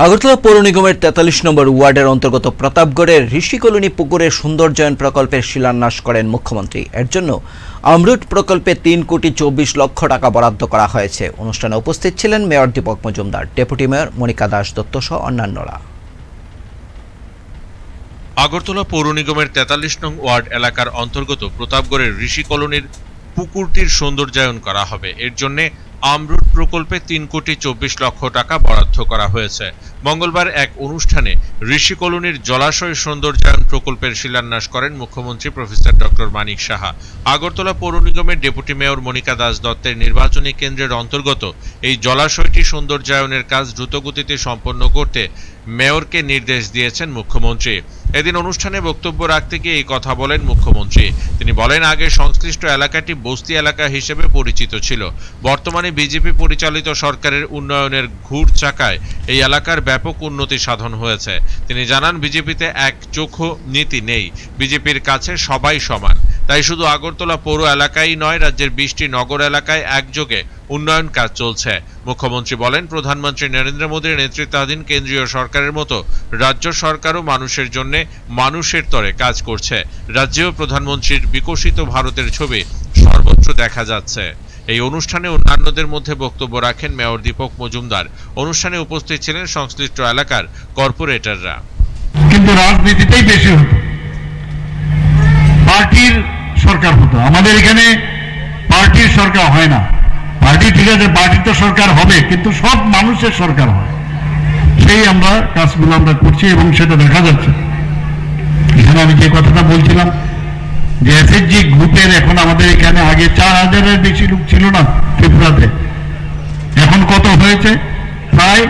আগরতলা পৌর নিগমের তেতাল্লিশ নম্বর ওয়ার্ডের অন্তর্গত প্রতাপগড়ের ঋষিকলোনি পুকুরের সৌন্দর্যায়ন প্রকল্পের শিলান্যাস করেন মুখ্যমন্ত্রী। এর জন্য আমরুট প্রকল্পে তিন কোটি চব্বিশ লক্ষ টাকা বরাদ্দ করা হয়েছে। অনুষ্ঠানে উপস্থিত ছিলেন mayor Dipak Majumdar, deputy mayor Monika Das Dutta সহ অন্যান্যরা। আগরতলা পৌর নিগমের তেতাল্লিশ নং ওয়ার্ড এলাকার অন্তর্গত প্রতাপগড়ের ঋষি কলোনির পুকুরটির সৌন্দর্যায়ন করা হবে। এর জন্য আমরুট প্রকল্পে তিন কোটি চব্বিশ লক্ষ টাকা বরাদ্দ করা হয়েছে। মঙ্গলবার এক অনুষ্ঠানে ঋষি কলোনির জলাশয় সৌন্দর্যায়ন প্রকল্পের শিলান্যাস করেন মুখ্যমন্ত্রী প্রফেসর ডক্টর মানিক সাহা। আগরতলা পৌর নিগমের ডেপুটি মেয়র মনিকা দাস দত্তের নির্বাচনী কেন্দ্রের অন্তর্গত এই জলাশয়টি সৌন্দর্যায়নের কাজ দ্রুতগতিতে সম্পন্ন করতে মেয়রকে নির্দেশ দিয়েছেন মুখ্যমন্ত্রী। এদিন অনুষ্ঠানে বক্তব্য রাখতে গিয়ে এই কথা বলেন মুখ্যমন্ত্রী। তিনি বলেন, আগে সংশ্লিষ্ট এলাকাটি বস্তি এলাকা হিসেবে পরিচিত ছিল। বর্তমানে বিজেপি পরিচালিত সরকারের উন্নয়নের ঘুর চাকায় এই এলাকার ব্যাপক উন্নতি সাধন হয়েছে। তিনি জানান, বিজেপিতে এক চোখ নীতি নেই। বিজেপির কাছে সবাই সমান। তাই শুধু আগরতলা পৌর এলাকায় নয়, রাজ্যের বিশটি নগর এলাকায় একযোগে উন্নয়ন কাজ চলছে। মুখ্যমন্ত্রী বলেন, প্রধানমন্ত্রী নরেন্দ্র মোদীর নেতৃত্বাধীন কেন্দ্রীয় সরকারের মতো রাজ্য সরকারও মানুষের জন্য মানুষের তরে কাজ করছে। রাজ্যেও প্রধানমন্ত্রীর বিকশিত ভারতের ছবি সর্বত্র দেখা যাচ্ছে। এই অনুষ্ঠানে অন্যান্যদের মধ্যে বক্তব্য রাখেন মেয়র দীপক মজুমদার। অনুষ্ঠানে উপস্থিত ছিলেন সংশ্লিষ্ট এলাকার কর্পোরেটররা। কিন্তু রাজনীতিতেই বেশি হতো। পার্টির সরকার হতো। আমাদের এখানে পার্টির সরকার হয় না। পার্টি ঠিক আছে, পার্টি তো সরকার হবে, কিন্তু সব মানুষের সরকার হয়। সেই আমরা কাজগুলো আমরা করছি এবং সেটা দেখা যাচ্ছে। এখানে আমি যে কথাটা বলছিলাম, যে এসএসজি গ্রুপের এখন আমাদের এখানে আগে চার হাজারের বেশি লোক ছিল না ত্রিপুরাতে। এখন কত হয়েছে? প্রায়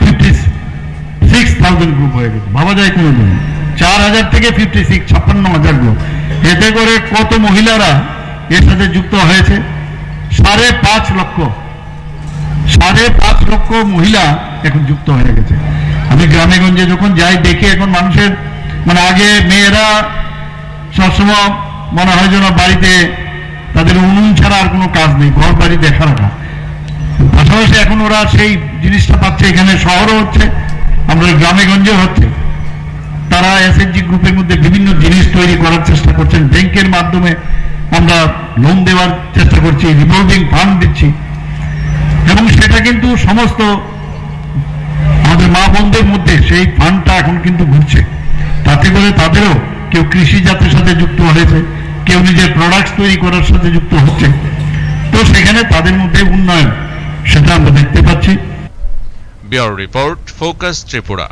ফিফটি সিক্স থাউজেন্ড গ্রুপ হয়ে গেছে। ভাবা যায় কোনো দিন চার হাজার থেকে ফিফটি সিক্স ছাপ্পান্ন হাজার গ্রুপ এতে করে কত মহিলারা এর সাথে যুক্ত হয়েছে? সাড়ে পাঁচ লক্ষ। সাড়ে পাঁচ লক্ষ মহিলা এখন যুক্ত হয়ে গেছে। আমি গ্রামে গঞ্জে যখন যাই, দেখি এখন মানুষের মানে আগে মেয়েরা সবসময় মনে হয় যেন বাড়িতে তাদের উনুন ছাড়া আর কোনো কাজ নেই, ঘর বাড়ি দেখা রাখা। পাশাপাশি এখন ওরা সেই জিনিসটা পাচ্ছে, এখানে শহরও হচ্ছে আমাদের গ্রামে গঞ্জে হচ্ছে। তারা এসএনজি গ্রুপের মধ্যে বিভিন্ন জিনিস তৈরি করার চেষ্টা করছেন। ব্যাংকের মাধ্যমে আমরা লোন দেওয়ার চেষ্টা করছি রিভলভিং ফান্ড দিচ্ছি। এবং সেটা কিন্তু সমস্ত আমাদের মা বোনদের মধ্যে সেই ফান্ডটা এখন কিন্তু ঘুরছে। তাতে করে তাদেরও কেউ কৃষি জাতের সাথে যুক্ত হয়েছে, কেউ নিজের প্রোডাক্টস তৈরি করার সাথে যুক্ত হচ্ছে। তো সেখানে তাদের মধ্যে উন্নয়ন, সেটা আমরা দেখতে পাচ্ছি। Bureau report, focus Tripura.